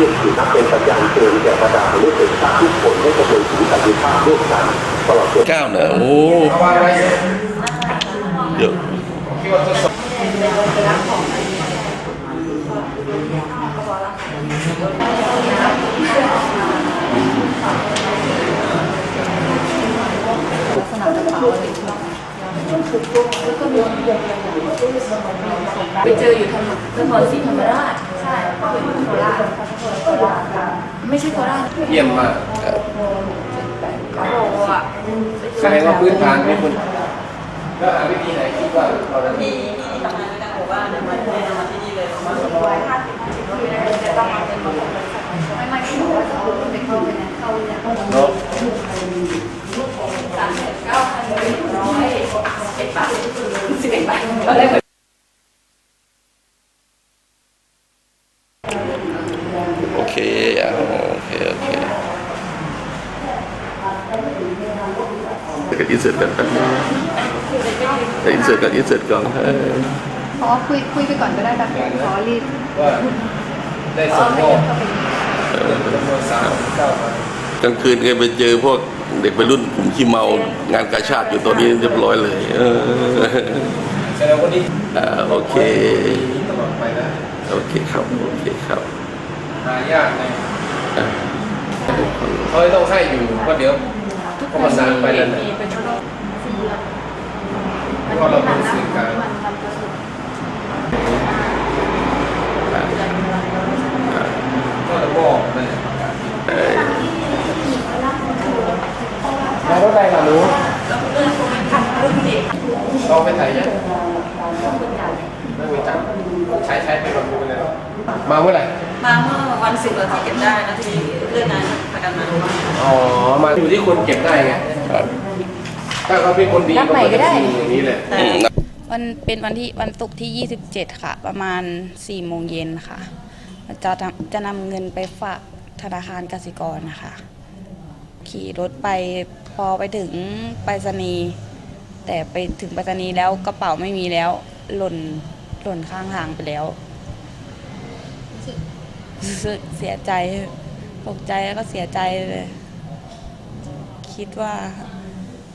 ทียมถือนับเป็นสัญญาณเตือนแก่บรรดาผู้ศึกษาทุกคนให้คำนึงถึงสันติภาพร่วมกันตลอดจนเก้าเนอะโอ้เอาวางไว้เยอะไปเจออยู่ทางนครศรีธรรมราช ไม่ใช่โคราชเยี่ยมมากเขาบอกว่าแสดงว่าพื้นฐานไม่คุณแล้วหาวิธีไหนคิดว่าเราจะที่ที่ทำงานด้วยกันบอกว่าเดี๋ยวมาแนะนำมาที่นี่เลยประมาณสองร้อยห้าสิบสิบที่ได้จะต้องมาเป็นมาบอกเลยไม่ไม่ที่บอกว่าจะเอาไปเข้าไปนะเข้าเนี่ยเนาะสามแสนเก้าพันหนึ่งร้อยสิบเอ็ดบาทสิบเอ็ดบาทก็เลยโอเคอะโอเคโอเค กันอินเสิร์ตกันแป๊บนึงอินเสิร์ตกันอินเสิร์ตก่อนเอออ๋อคุยคุยไปก่อนก็ได้แบบขอรีบว่าได้ส่งมอบจำนวนสามเก้าพันกลางคืนเคยไปเจอพวกเด็กวัยรุ่นกลุ่มขี้เมางานกาชาติอยู่ตอนนี้เรียบร้อยเลยเออแสดงว่านี่อ่าโอเคตลอดไปนะโอเคครับโอเคครับหายากไงอะเขาเลยต้องให้อยู่เพราะเดี๋ยว ก็มันนานไปแล้วนะมีเป็นชั่วโมงเพราะเราเป็นสื่อกลางอะอะก็จะบอกนะเอ่อมาเท่าไหร่ล่ะหนูรุ่นเด็กเราไปถ่ายยังไม่มีจังใช้ใช้ไปก่อนดูไปเลยมาเมื่อไหร่มาเมื่อวันศุกร์เราที่เก็บได้นะที่เลื่อนงาน ประกันมาอ๋อมาอยู่ที่คนเก็บได้ไงครับถ้าเขาเป็นคนดีรับใหม่ก็ได้ เขาจะอย่างนี้แหละ อืมวันเป็นวันที่วันศุกร์ที่ 27 ค่ะ ประมาณ4โมงเย็นค่ะ จะทำจะนำเงินไปฝากธนาคารกสิกรนะคะ ขี่รถไปพอไปถึงไปรษณีย์แต่ไปถึงไปรษณีย์แล้วกระเป๋าไม่มีแล้ว หล่นหล่นข้างทางไปแล้วรู้สึกเสียใจ ตกใจแล้วก็เสียใจเลย คิดว่า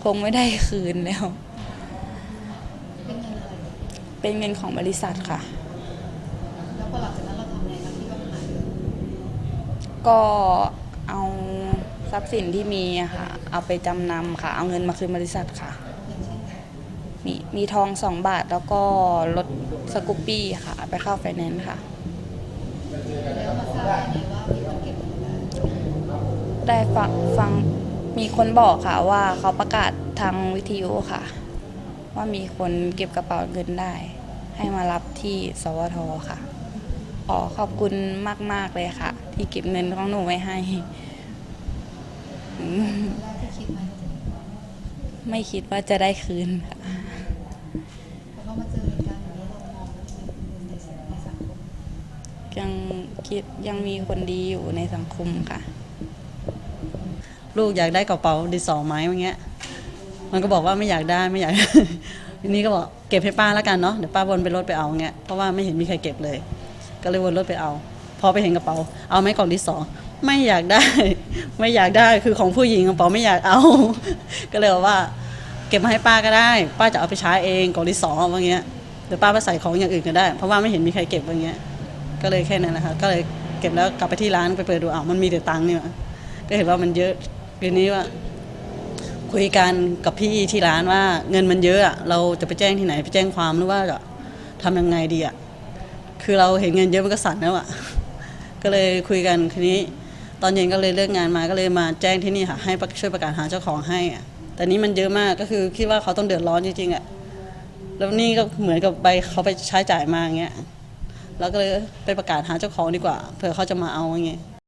คงไม่ได้คืนแล้วเป็นเงินของบริษัทค่ะ แล้วพอหลังจากนั้นเราทำไงคะที่ว่าหายก็เอาทรัพย์สินที่มีอะค่ะ เอาไปจำนำค่ะ เอาเงินมาคืนบริษัทค่ะมีมีทองสองบาทแล้วก็รถสกูปปี้ค่ะเอาไปเข้าไฟแนนซ์ค่ะ แล้วมาทราบได้ไงว่ามีคนเก็บ ได้ฟังฟังมีคนบอกค่ะว่าเขาประกาศทางวิทยุค่ะ ว่ามีคนเก็บกระเป๋าเงินได้ ให้มารับที่สวทค่ะอ๋อขอบคุณมาก ๆ เลยค่ะ ที่เก็บเงินของหนูไว้ให้ไม่คิดว่าจะได้คืนค่ะยังคิดยังมีคนดีอยู่ในสังคมค่ะ ลูกอยากได้กระเป๋าดินสอไหมอย่างเงี้ย มันก็บอกว่าไม่อยากได้ไม่อยาก ทีนี้ก็บอกเก็บให้ป้าแล้วกันเนาะเดี๋ยวป้าวนไปรถไปเอาเงี้ยเพราะว่าไม่เห็นมีใครเก็บเลย ก็เลยวนรถไปเอา พอไปเห็นกระเป๋า เอาไหมกล่องดินสอไม่อยากได้ ไม่อยากได้คือของผู้หญิงกระเป๋าไม่อยากเอา ก็เลยบอกว่า เก็บมาให้ป้าก็ได้ ป้าจะเอาไปใช้เองกล่องดินสอว่าเงี้ยเดี๋ยวป้าไปใส่ของอย่างอื่นก็ได้ เพราะว่าไม่เห็นมีใครเก็บว่าเงี้ย ก็เลยแค่นั้นแหละค่ะก็เลยเก็บแล้วกลับไปที่ร้านไปเปิดดูอ้าวมันมีแต่ตังค์เนี่หว่าก็เห็นว่ามันเยอะ ทีนี้ว่า คุยกันกับพี่ที่ร้านว่าเงินมันเยอะอะเราจะไปแจ้งที่ไหนไปแจ้งความหรือว่าจะทำยังไงดีอะคือเราเห็นเงินเยอะมันก็สั่นแล้วอะก็เลยคุยกันทีนี้ ตอนเย็นก็เลยเลิกงานมาก็เลยมาแจ้งที่นี่ค่ะให้ช่วยประกาศหาเจ้าของให้อะแต่นี้มันเยอะมากก็คือคิดว่าเขาต้องเดือดร้อนจริงๆอะแล้วนี่ก็เหมือนกับใบเขาไปใช้จ่ายมาอย่างเงี้ยเราก็เลยไปประกาศหาเจ้าของดีกว่าเผื่อเขาจะมาเอาอย่างเงี้ย